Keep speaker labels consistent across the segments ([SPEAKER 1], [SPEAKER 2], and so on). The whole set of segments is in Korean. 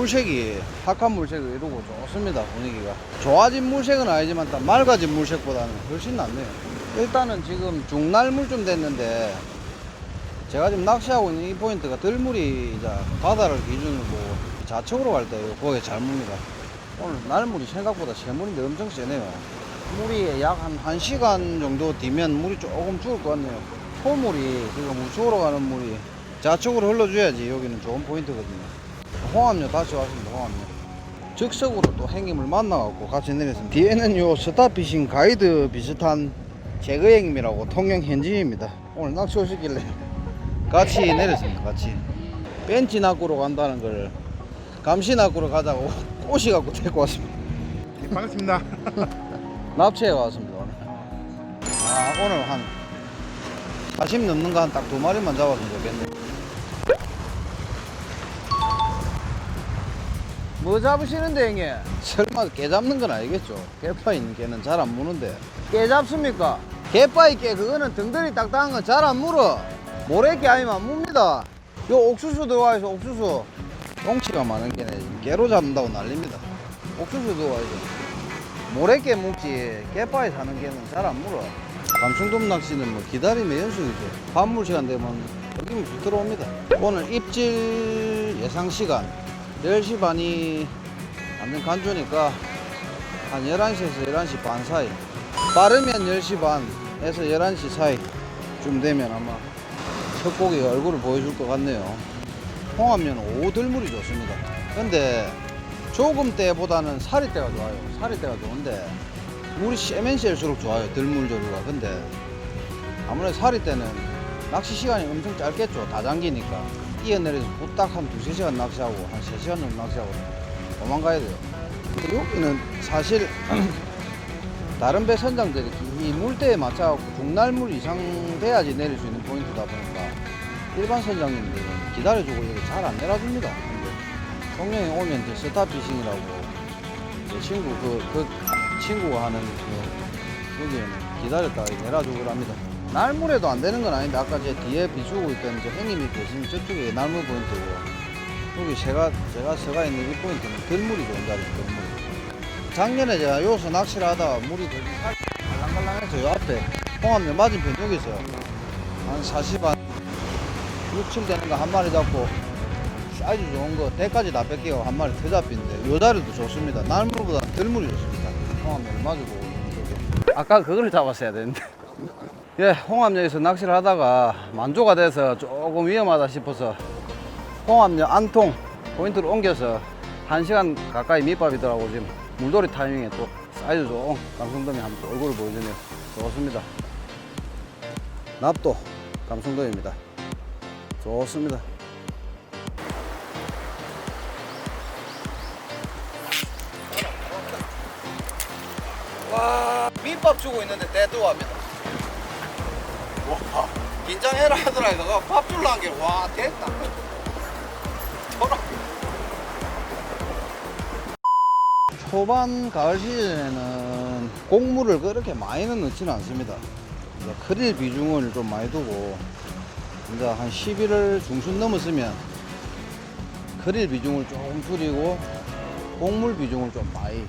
[SPEAKER 1] 물색이 탁한 물색을 이루고 좋습니다 분위기가. 좋아진 물색은 아니지만 딱 맑아진 물색보다는 훨씬 낫네요. 일단은 지금 중날물쯤 됐는데 제가 지금 낚시하고 있는 이 포인트가 들물이 이제 바다를 기준으로 좌측으로 갈 때 거기에 잘 묵니다. 오늘 날물이 생각보다 새물인데 엄청 세네요. 물이 약 한 1시간 정도 뒤면 물이 조금 죽을 것 같네요. 소물이 지금 우측으로 가는 물이 좌측으로 흘러줘야지 여기는 좋은 포인트거든요 홍합류 다시 왔습니다 홍합류 즉석으로 또 행님을 만나갖고 같이 내렸습니다. 뒤에는 요 스타피싱 가이드 비슷한 제거 행님이라고 통영 현지입니다. 오늘 낚시 오시길래 같이 내렸습니다 같이. 벤치 낚으러 간다는 걸 감시 낚으러 가자고 꼬시갖고 데리고 왔습니다.
[SPEAKER 2] 네, 반갑습니다.
[SPEAKER 1] 납치해 왔습니다 오늘. 아 오늘 한 40 넘는 거 한 딱 두 마리만 잡았으면 좋겠네 뭐 잡으시는데 형님? 설마 개 잡는 건 아니겠죠? 개파 있는 개는 잘 안 무는데. 개 잡습니까? 개파 있게 그거는 등들이 딱딱한 건 잘 안 물어. 모래개 아니면 안 묵니다. 요 옥수수 들어와 있어 옥수수. 똥치가 많은 개네. 개로 잡는다고 난립니다. 옥수수 들어와 있어 모래개 묵지 개파에 사는 개는 잘 안 물어. 감충돔 낚시는 뭐 기다림의 연속이죠. 밤물 시간 되면 여기면 쭉 들어옵니다. 오늘 입질 예상 시간 10시 반이 완전 간주니까 한 11시에서 11시 반 사이 빠르면 10시 반에서 11시 사이쯤 되면 아마 첫 고기 얼굴을 보여줄 것 같네요 홍합류는 오들물이 좋습니다 근데 조금 때보다는 사리 때가 좋아요. 사리 때가 좋은데 물이 세면 셀수록 좋아요. 들물 조류가. 근데 아무래도 사리 때는 낚시 시간이 엄청 짧겠죠. 다 잠기니까. 이어내려서 후딱 한 두세 시간 낚시하고 한 세 시간 정도 낚시하고 도망가야 돼요. 여기는 사실 다른 배 선장들이 이 물때에 맞춰갖고 중날물 이상 돼야지 내릴 수 있는 포인트다 보니까 일반 선장님들은 기다려주고 여기 잘 안 내려줍니다. 근데 성령이 오면 이제 스타 피싱이라고 제 친구 그, 그 친구가 하는 그 여기에는 기다렸다가 내려주고 합니다. 날물에도 안 되는 건 아닌데 아까 제 뒤에 비추고 있던 저 형님이 계신 저쪽에 날물 포인트고 여기 제가 제가 서가 있는 이 포인트는 들물이 좋은 자리죠. 들물. 작년에 제가 여기서 낚시를 하다가 물이 되게 살 갈랑갈랑해서 요 앞에 홍합면 맞은편 여기서 한 40, 한 6, 7 되는 거 한 마리 잡고 사이즈 좋은 거 대까지 다 뺏기고 한 마리 더 잡힌데 요 자리도 좋습니다 날물보다 들물이 좋습니다 마주보고 있는 아까 그거를 잡았어야 되는데 예 홍합역에서 낚시를 하다가 만조가 돼서 조금 위험하다 싶어서 홍합역 안통 포인트를 옮겨서 한시간 가까이 밑밥이더라고 지금. 물돌이 타이밍에 또 사이즈 좋은 감성돔이 한번 얼굴을 보여주네요. 좋습니다. 납도 감성돔입니다. 좋습니다. 와 밑밥 주고 있는데 대두합니다 와 긴장해라 하더라 이거 밥 줄라 한게와 됐다 돌아. 초반 가을 시즌에는 곡물을 그렇게 많이는 넣지는 않습니다 크릴 비중을 좀 많이 두고 이제 한 11월 중순 넘었으면 크릴 비중을 조금 줄이고 곡물 비중을 좀 많이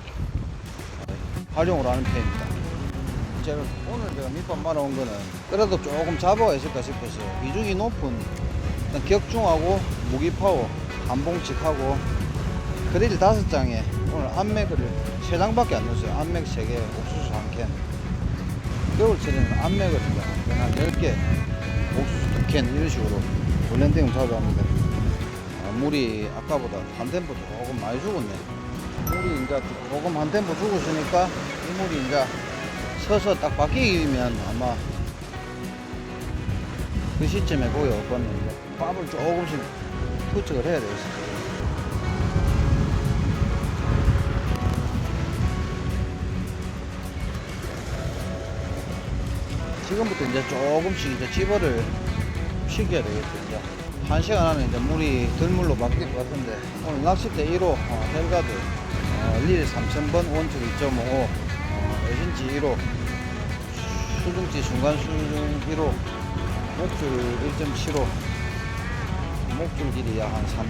[SPEAKER 1] 활용을 하는 편입니다. 제가 오늘 제가 밑밥 말아온 거는 그래도 조금 잡아가 있을까 싶어서 비중이 높은 일단 격중하고 무기파워 한 봉씩하고 그릴 다섯 장에 오늘 안맥을 세 장밖에 안 넣었어요. 안맥 세 개, 옥수수 한 캔. 겨울철에는 안맥을 한 10개, 옥수수 두 캔 이런 식으로 블렌딩을 자주 합니다. 아, 물이 아까보다 한 템포 조금 많이 죽었네. 물이 이제 조금 한 템포 죽었으니까 이 물이 이제 서서 딱 바뀌면 아마 그 시점에 거기 없거든요. 밥을 조금씩 투척을 해야 되겠어요. 지금부터 이제 조금씩 이제 집어를 시켜야 되겠죠. 이제 한 시간 안에 이제 물이 들물로 바뀔 것 같은데 오늘 낚싯대 1호 어, 헬가드 어, 어, 릴 3000번, 원축 2.5, 어, 여신지 1호, 수중지 중간 수중 1호, 목줄 1.75, 목줄 길이 약 한 3,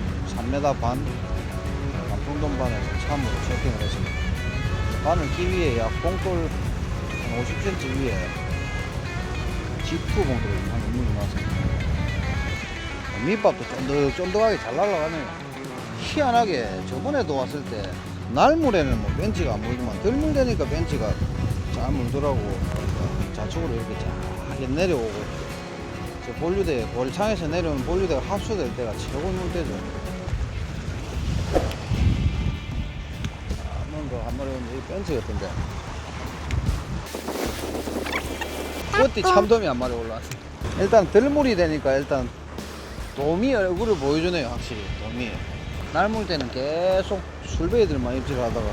[SPEAKER 1] 3m 반, 단풍돈 반에서 참으로 채팅을 했습니다. 바늘 끼 위에 약 봉돌 한 50cm 위에 G2 봉돌이 한것 같습니다. 밑밥도 쫀득쫀득하게 잘 날아가네요. 희한하게 저번에도 왔을 때 날물에는 뭐 벤치가 안 물지만 들물 되니까 벤치가 잘 물더라고. 좌측으로 이렇게 쫙 내려오고 저 본류대 월창에서 내려오는 본류대가 합수될 때가 최고 물 때죠. 한번더 한 마리 이 벤치 같은데. 꽃띠 참돔이 한 마리 올라왔어. 일단 들물이 되니까 일단 도미 얼굴을 보여주네요 확실히 도미 날물 때는 계속 술베이들만 입질하다가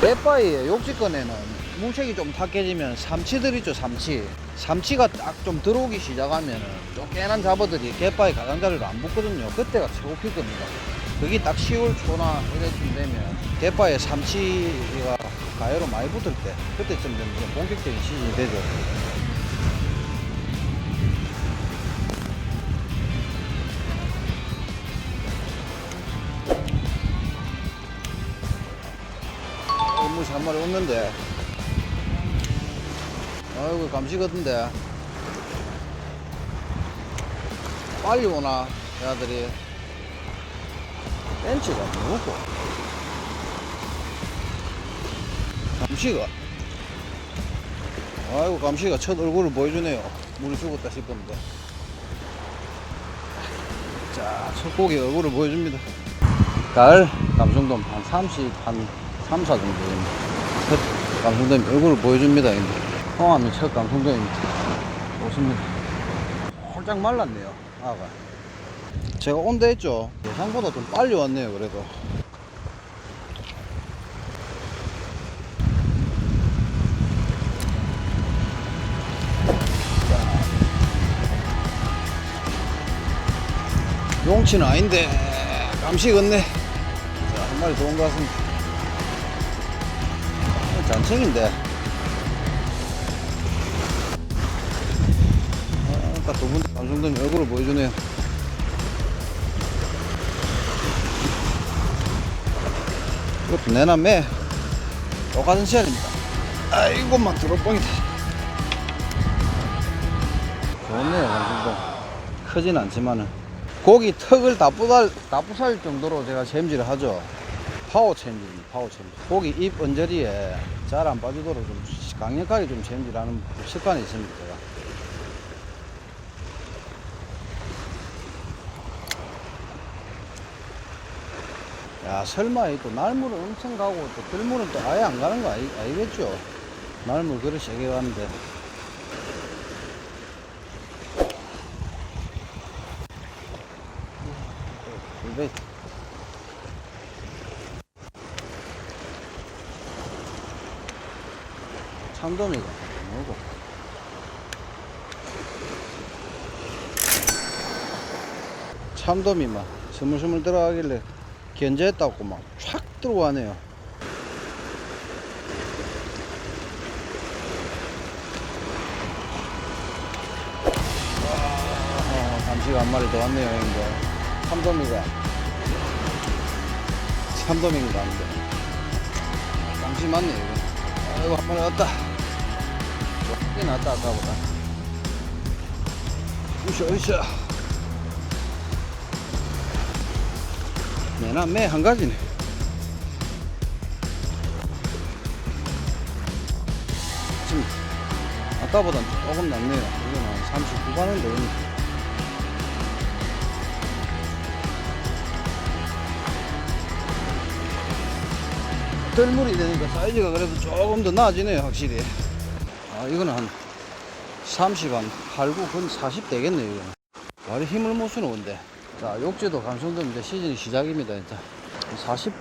[SPEAKER 1] 대바위에 욕지권에는 물색이 좀 탁해지면 삼치들 있죠 삼치. 삼치가 딱 좀 들어오기 시작하면은 쫓겨난 잡어들이 갯바위 가장자리로 안 붙거든요. 그때가 최고 피크입니다. 그게 딱 10월 초나 이래쯤 되면 갯바위에 삼치가 가요로 많이 붙을 때 그때쯤 되면 이제 본격적인 시즌이 되죠. 물이 한 마리 없는데 아이고 감시 같은데 빨리 오나 애들이 벤치가 무겁고 감시가 아이고 감시가 첫 얼굴을 보여주네요 물이 죽었다 싶었는데 자첫 고기 얼굴을 보여줍니다 가을 감성돔 한 30, 한 3, 4 정도 됩니다. 첫 감성돔 얼굴을 보여줍니다. 이제. 홍암이 첫 감성돔입니다. 좋습니다. 홀짝 말랐네요. 아가. 제가 온다 했죠. 예상보다 좀 빨리 왔네요. 그래도. 용치는 아닌데 감시 걷네 자, 한 마리 더온것 같습니다 어, 잔챙인데 아까 두분 감성돔 얼굴을 보여주네요 이것도 내남매 똑같은 시간입니다 아이고만 드롭봉이다 좋네요 감성돔 크진 않지만은 고기 턱을 다 부살, 다 부살 정도로 제가 챔질을 하죠. 파워 챔질입니다. 파워 챔질. 고기 입 언저리에 잘 안 빠지도록 좀 강력하게 좀 챔질하는 습관이 있습니다. 제가. 야 설마 이또 날물을 엄청 가고 또 들물은 또 아예 안 가는 거 아니, 아니겠죠? 날물 그릇 세개 가는데. 불배 참돔이가 뭐고. 참돔이 막 스물스물 들어가길래 견제했다고 막 촥 들어가네요. 어, 한 마리 더 왔네요 형님들. 참돔이가. 참돔인 거 같은데. 잠시 맞네 이거. 아이고 한 마리 왔다. 꽤 낫다 아까보다. 으쌰 으쌰 매나 매 한 가지네. 지금 아까보단 조금 낫네요. 이거는 한 39반은 되겠네. 뜰물이 되니까 사이즈가 그래도 조금 더 나아지네요 확실히. 아 이거는 한 30, 한 8, 9, 근40 되겠네요 이거는. 말이 힘을 못 쓰는 건데 자 욕지도 감성돔 이제 시즌이 시작입니다 일단. 40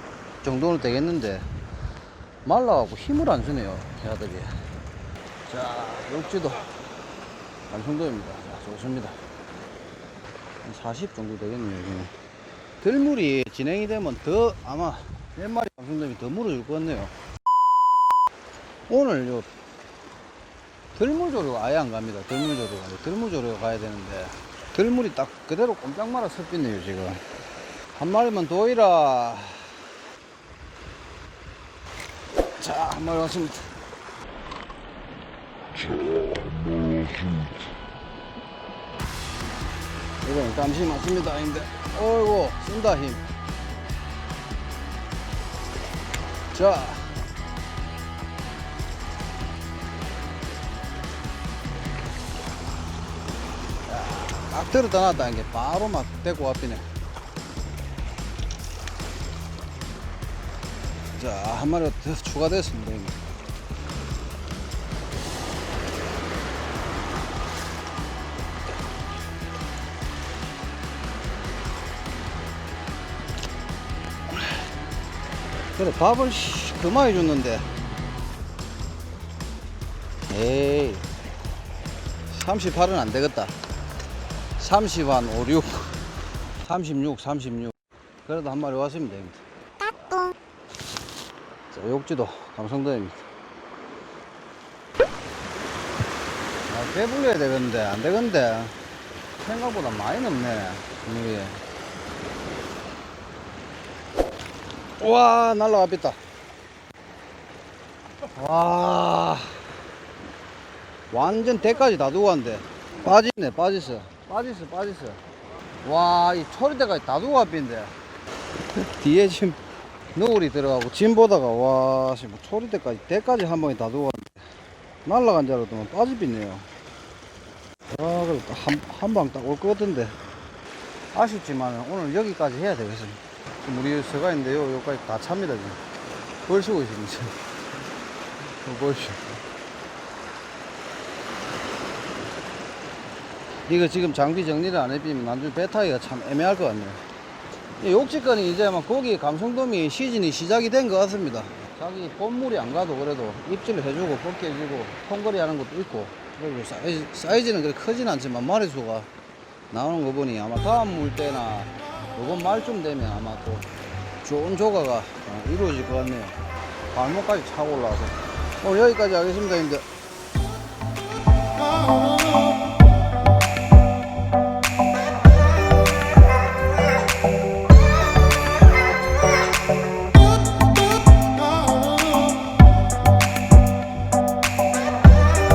[SPEAKER 1] 정도는 되겠는데 말라가고 힘을 안 쓰네요 야들이. 자 욕지도 감성돔입니다. 자, 좋습니다. 한40 정도 되겠네요 여기는. 들물이 진행이 되면 더 아마 몇 마리 감성돔이 더 물어줄 것 같네요. 오늘 요 들물조류 아예 안 갑니다. 들물조류가 들물조류가 가야 되는데 들물이 딱 그대로 꼼짝 말아 섞이네요 지금. 한 마리만 더 이라. 자, 한 마리 왔습니다. 이건 감시 맞습니다, 힘들. 어이구, 쓴다, 힘. 자. 딱 들었다 놨다는 게 바로 막 데리고 앞이네. 자, 한 마리가 더 추가됐습니다. 형님. 그래, 밥을 씨, 그만해 줬는데. 에이, 38은 안 되겠다. 30, 한 5, 6, 36, 36. 그래도 한 마리 왔으면 됩니다. 자, 욕지도 감성도입니다. 아, 배불려야 되겠는데, 안 되겠는데. 생각보다 많이 넘네, 물이. 와, 날라가 뺐다. 와. 완전 대까지 다 두고 왔는데. 빠지네, 빠졌어. 빠졌어, 빠졌어. 와, 이 초리대까지 다 두고 왔빈데. 뒤에 지금 너울이 들어가고 짐 보다가 와, 지금 초리대까지, 대까지 한 방에 다 두고 왔는데. 날라간 줄 알았더만 빠지빈네요. 아, 그래, 한, 한 방 딱 올 것 같은데. 아쉽지만 오늘 여기까지 해야 되겠습니다. 지금 우리 서가인데요, 여기까지 다 찹니다, 지금. 벌 쓰고 있습니다. 지금. 이거 보십시오. 이거 지금 장비 정리를 안 해비면 나중에 배 타기가 참 애매할 것 같네요. 이 욕지권이 이제 막 고기 감성돔이 시즌이 시작이 된 것 같습니다. 자기 본물이 안 가도 그래도 입질을 해주고 벗겨주고 통거리 하는 것도 있고 그리고 사이즈, 사이즈는 그렇게 크진 않지만 마리수가 나오는 거 보니 아마 다음 물 때나 요번 말쯤 되면 아마 또 좋은 조가가 어, 이루어질 것 같네요. 발목까지 차고 올라와서 오늘 여기까지 하겠습니다, 형들.